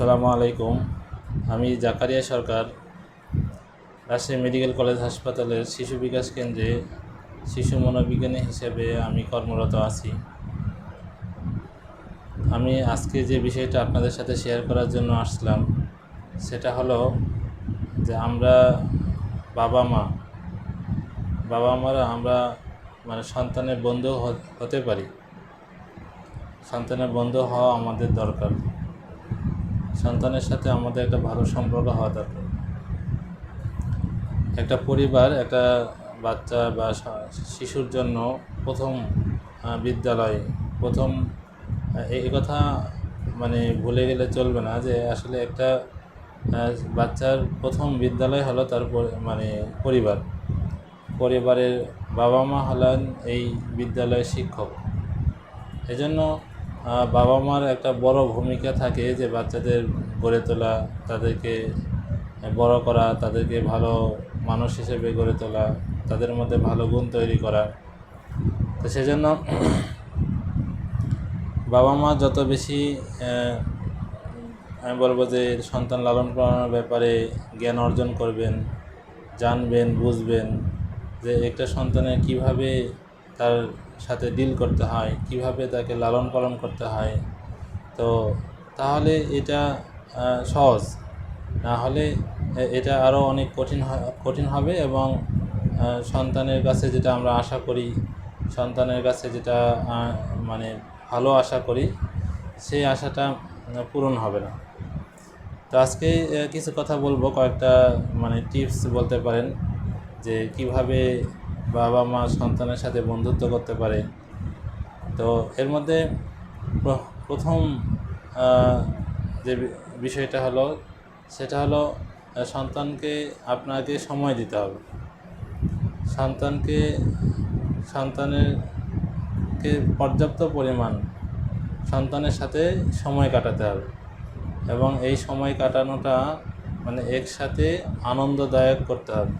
আসসালামু আলাইকুম। আমি জাকারিয়া সরকার, রাজশাহী মেডিকেল কলেজ হাসপাতালের শিশু বিকাশ কেন্দ্রে শিশু মনোবিজ্ঞানী হিসেবে আমি কর্মরত আছি। আমি আজকে যে বিষয়টা আপনাদের সাথে শেয়ার করার জন্য আসলাম, সেটা হলো যে আমরা বাবা মা, বাবা মারা আমরা মানে সন্তানের বন্ধু হতে পারি। সন্তানের বন্ধু হওয়া আমাদের দরকার। সন্তানের সাথে আমাদের একটা ভালো সম্পর্ক হওয়া দরকার। একটা পরিবার, একটা বাচ্চা বা শিশুর জন্য প্রথম বিদ্যালয়, প্রথম এই কথা মানে ভুলে গেলে চলবে না যে আসলে একটা বাচ্চার প্রথম বিদ্যালয় হলো তার মানে পরিবার। পরিবারের বাবা মা হলেন এই বিদ্যালয়ের শিক্ষক। এজন্য বাবা মার একটা বড় ভূমিকা থাকে যে বাচ্চাদের গড়ে তোলা, তাদেরকে বড় করা, তাদেরকে ভালো মানুষ হিসেবে গড়ে তোলা, তাদের মধ্যে ভালো গুণ তৈরি করা। তো সেজন্য বাবা মা যত বেশি আমি বলব যে সন্তান লালন পালনের ব্যাপারে জ্ঞান অর্জন করবেন, জানবেন, বুঝবেন যে একটা সন্তানের কীভাবে তার সাথে ডিল করতে হয়, কীভাবে তাকে লালন পালন করতে হয়। তো তাহলে এটা সহজ। না হলে এটা আরও অনেক কঠিন কঠিন হবে এবং সন্তানের কাছে যেটা আমরা আশা করি, সন্তানের কাছে যেটা মানে ভালো আশা করি, সেই আশাটা পূরণ হবে না। তো আজকে কিছু কথা বলব, কয়েকটা মানে টিপস বলতে পারেন, যে কীভাবে বাবা মা সন্তানের সাথে বন্ধুত্ব করতে পারে। তো এর মধ্যে প্রথম যে বিষয়টা হলো, সেটা হলো সন্তানকে আপনাকে সময় দিতে হবে। সন্তানকে সন্তানের কে পর্যাপ্ত পরিমাণ সন্তানের সাথে সময় কাটাতে হবে এবং এই সময় কাটানোটা মানে একসাথে আনন্দদায়ক করতে হবে।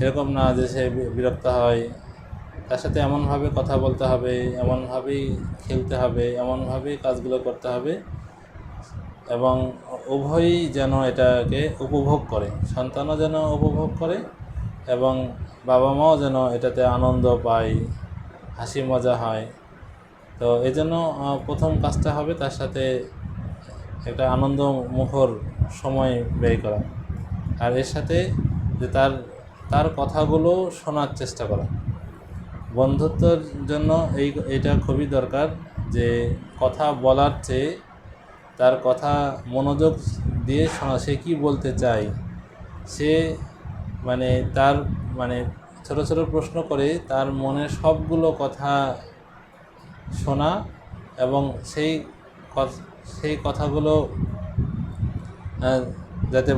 এরকম না যে সে বিরক্ত হয়। তার সাথে এমনভাবে কথা বলতে হবে, এমনভাবেই খেলতে হবে, এমনভাবেই কাজগুলো করতে হবে এবং উভয়ই যেন এটাকে উপভোগ করে, সন্তানও যেন উপভোগ করে এবং বাবা মাও যেন এটাতে আনন্দ পায়, হাসি মজা হয়। তো এই জন্য প্রথম কাজটা হবে তার সাথে একটা আনন্দ মুখর সময় ব্যয় করা। আর এর সাথে যে তার তার কথাগুলো শোনার চেষ্টা করা। বন্ধুত্বের জন্য এই, এটা খুবই দরকার যে কথা বলার চেয়ে তার কথা মনোযোগ দিয়ে শোনা, সে কী বলতে চায়, সে মানে তার মানে ছোট ছোট প্রশ্ন করে তার মনের সবগুলো কথা শোনা এবং সেই সেই কথাগুলো যাতে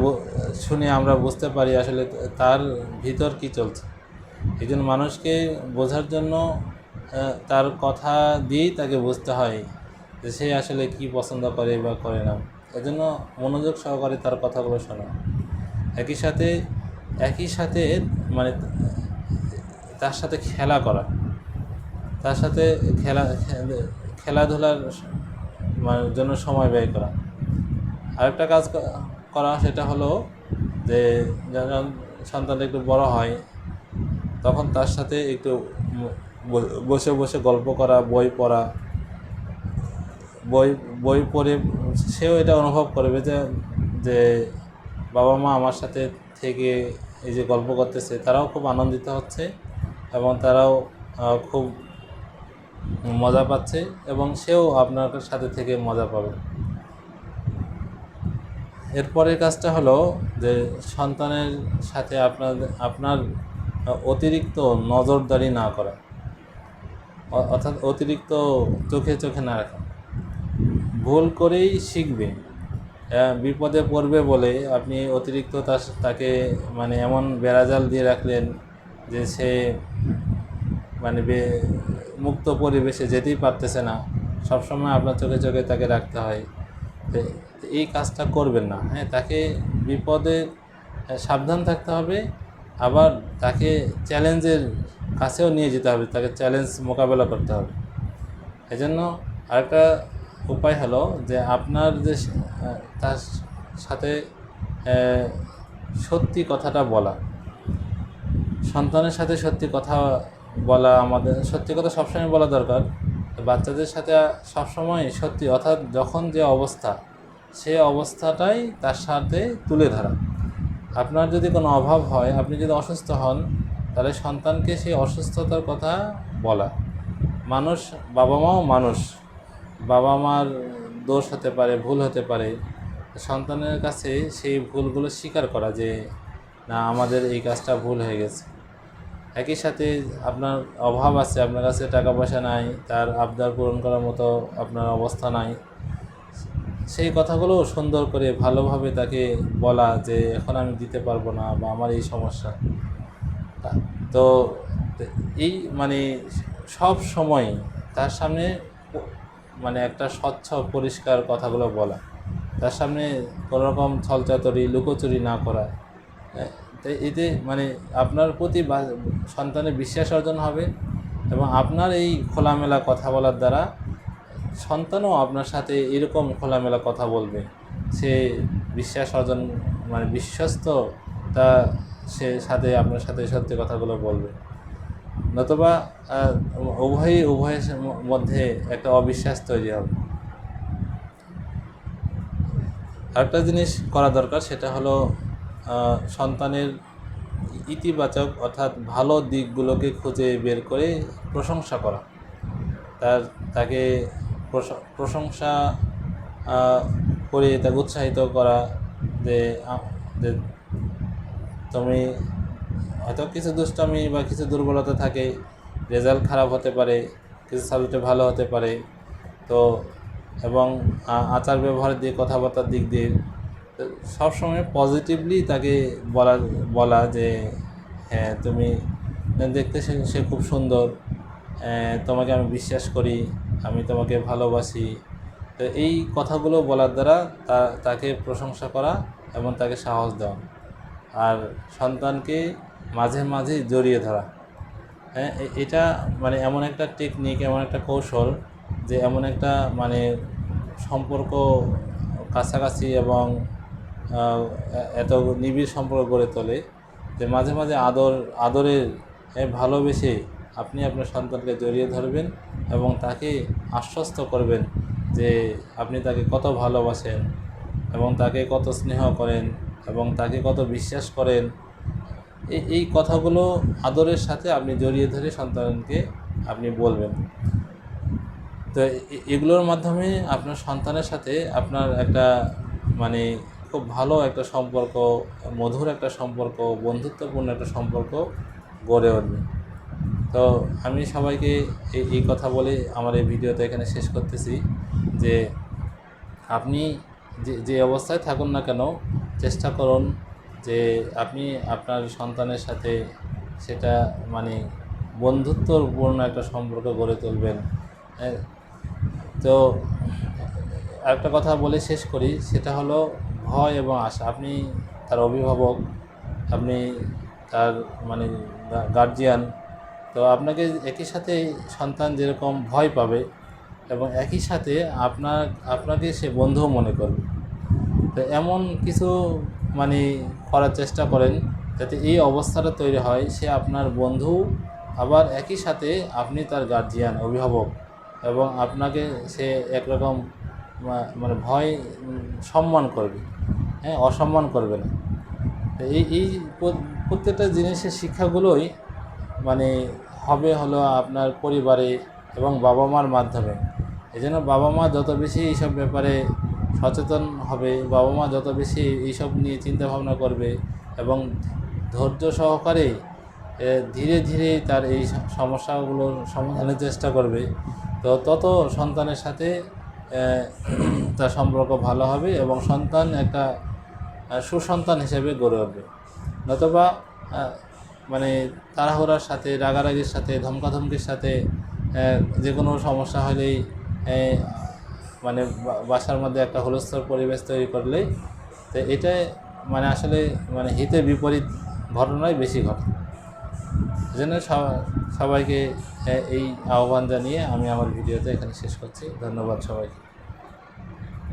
শুনে আমরা বুঝতে পারি আসলে তার ভিতর কি চলছে। এই জন্য মানুষকে বোঝার জন্য তার কথা দিয়েই তাকে বুঝতে হয় যে সে আসলে কি পছন্দ করে বা করে না। এজন্য মনোযোগ সহকারে তার কথাগুলো শোনা। একই সাথে একই সাথে মানে তার সাথে খেলা করা। তার সাথে খেলা, খেলাধুলার মানে জন্য সময় ব্যয় করা। আরেকটা কাজ করা সেটা হলো যে যখন সন্তান একটু বড় হয়, তখন তার সাথে একটু বসে বসে গল্প করা, বই পড়া। বই বই পড়ে সেও এটা অনুভব করবে যে যে বাবা মা আমার সাথে থেকে এই যে গল্প করতেছে, তারাও খুব আনন্দিত হচ্ছে এবং তারাও খুব মজা পাচ্ছে এবং সেও আপনার সাথে থেকে মজা পাবে। এরপরের কাজটা হলো যে সন্তানের সাথে আপনার আপনার অতিরিক্ত নজরদারি না করা। অর্থাৎ অতিরিক্ত চোখে চোখে না রাখা। ভুল করেই শিখবে। বিপদে পড়বে বলে আপনি অতিরিক্ত তার, তাকে মানে এমন বেড়াজাল দিয়ে রাখলেন যে সে মানে মুক্ত পরিবেশে যেতেই পারতেছে না। সবসময় আপনার চোখে চোখে তাকে রাখতে হয়। এই কাজটা করবেন না। হ্যাঁ তাকে বিপদে সাবধান থাকতে হবে। আবার তাকে চ্যালেঞ্জের কাছেও নিয়ে যেতে হবে, তাকে চ্যালেঞ্জ মোকাবেলা করতে হবে। এই এজন্য আরেকটা উপায় হলো যে আপনার যে তার সাথে সত্যি কথাটা বলা। সন্তানের সাথে সত্যি কথা বলা আমাদের, সত্যি কথা সবসময় বলা দরকার। বাচ্চাদের সাথে সবসময় সত্যি, অর্থাৎ যখন যে অবস্থা, সে অবস্থাটাই তার সাথে তুলে ধরা। আপনার যদি কোনো অভাব হয়, আপনি যদি অসুস্থ হন, তাহলে সন্তানকে সেই অসুস্থতার কথা বলা। মানুষ বাবা মাও মানুষ। বাবা মার দোষ হতে পারে, ভুল হতে পারে। সন্তানের কাছে সেই ভুলগুলো স্বীকার করা যে, না, আমাদের এই কাজটা ভুল হয়ে গেছে। একই সাথে আপনার অভাব আছে, আপনার কাছে টাকা পয়সা নাই, তার আবদার পূরণ করার মতো আপনার অবস্থা নাই। সেই কথাগুলো সুন্দর করে ভালোভাবে তাকে বলা যে এখন আমি দিতে পারব না বা আমার এই সমস্যা। তো এই মানে সব সময় তার সামনে মানে একটা স্বচ্ছ, পরিষ্কার কথাগুলো বলা। তার সামনে কোনো রকম ছলচাতরি লুকোচুরি না করা। হ্যাঁ, তো এতে মানে আপনার প্রতি সন্তানের বিশ্বাস অর্জন হবে এবং আপনার এই খোলামেলা কথা বলার দ্বারা সন্তানও আপনার সাথে এরকম খোলামেলা কথা বলবে। সে বিশ্বাস অর্জন মানে বিশ্বস্ত তা সে সাথে আপনার সাথে সত্যি কথাগুলো বলবে। নতুবা উভয়ই উভয়ের মধ্যে একটা অবিশ্বাস তৈরি হবে। আরেকটা জিনিস করা দরকার সেটা হলো সন্তানের ইতিবাচক অর্থাৎ ভালো দিকগুলোকে খুঁজে বের করে প্রশংসা করা। তার, তাকে প্রশংসা করে তাকে উৎসাহিত করা যে তুমি হয়তো কিছু দুষ্টামি বা কিছু দুর্বলতা থাকে, রেজাল্ট খারাপ হতে পারে, কিছু সাবজেক্টে ভালো হতে পারে। তো, এবং আচার ব্যবহারের দিক, কথাবার্তার দিক দিয়ে সবসময় পজিটিভলি তাকে বলা বলা যে হ্যাঁ তুমি দেখতে সে খুব সুন্দর তোমাকে আমি বিশ্বাস করি, আমি তোমাকে ভালোবাসি। তো এই কথাগুলো বলার দ্বারা তা, তাকে প্রশংসা করা এবং তাকে সাহস দেওয়া। আর সন্তানকে মাঝে মাঝে জড়িয়ে ধরা। হ্যাঁ এটা মানে এমন একটা টেকনিক এমন একটা কৌশল যে, এমন একটা মানে সম্পর্ক কাছাকাছি এবং এত নিবিড় সম্পর্ক গড়ে তোলে যে মাঝে মাঝে আদর আদরের ভালোবেসে আপনি আপনার সন্তানকে জড়িয়ে ধরবেন এবং তাকে আশ্বস্ত করবেন যে আপনি তাকে কত ভালোবাসেন এবং তাকে কত স্নেহ করেন এবং তাকে কত বিশ্বাস করেন। এই কথাগুলো আদরের সাথে আপনি জড়িয়ে ধরে সন্তানকে আপনি বলবেন। তো এগুলোর মাধ্যমে আপনার সন্তানের সাথে আপনার একটা মানে খুব ভালো একটা সম্পর্ক, মধুর একটা সম্পর্ক, বন্ধুত্বপূর্ণ একটা সম্পর্ক গড়ে উঠবে। তো আমি সবাইকে এই এই কথা বলে আমার এই ভিডিওতে এখানে শেষ করতেছি যে আপনি যে যে অবস্থায় থাকুন না কেন, চেষ্টা করুন যে আপনি আপনার সন্তানের সাথে সেটা মানে বন্ধুত্বপূর্ণ একটা সম্পর্ক গড়ে তুলবেন। তো একটা কথা বলে শেষ করি, সেটা হলো ভয় এবং আশা, আপনি তার অভিভাবক, আপনি তার মানে গার্জিয়ান তো আপনাকে একই সাথে সন্তান যেরকম ভয় পাবে এবং একই সাথে আপনার, আপনাকে সে বন্ধুও মনে করবে। তো এমন কিছু মানে করার চেষ্টা করেন যাতে এই অবস্থাটা তৈরি হয়, সে আপনার বন্ধু, আবার একই সাথে আপনি তার গার্জিয়ান অভিভাবক এবং আপনাকে সে একরকম মানে ভয় সম্মান করবে। হ্যাঁ অসম্মান করবে না। এই এই প্রত্যেকটা জিনিসের শিক্ষাগুলোই মানে হবে হলো আপনার পরিবারে এবং বাবা মার মাধ্যমে। এই জন্য বাবা মা যত বেশি এইসব ব্যাপারে সচেতন হবে বাবা মা যত বেশি এইসব নিয়ে চিন্তা ভাবনা করবে এবং ধৈর্য সহকারে ধীরে ধীরে তার এই সমস্যাগুলোর সমাধানের চেষ্টা করবে, তো তত সন্তানের সাথে তার সম্পর্ক ভালো হবে এবং সন্তান একটা সুসন্তান হিসেবে গড়ে উঠবে। নতুবা মানে তাড়াহুড়ার সাথে, রাগারাগির সাথে, ধমকাধমকির সাথে যে কোনো সমস্যা হলেই মানে বাসার মধ্যে একটা হুলস্থর পরিবেশ তৈরি করলেই তো এটা মানে আসলে মানে হিতে বিপরীত ঘটনাই বেশি ঘটে। এজন্য সব- সবাইকে এই আহ্বান জানিয়ে আমি আমার ভিডিওতে এখানে শেষ করছি। ধন্যবাদ সবাইকে।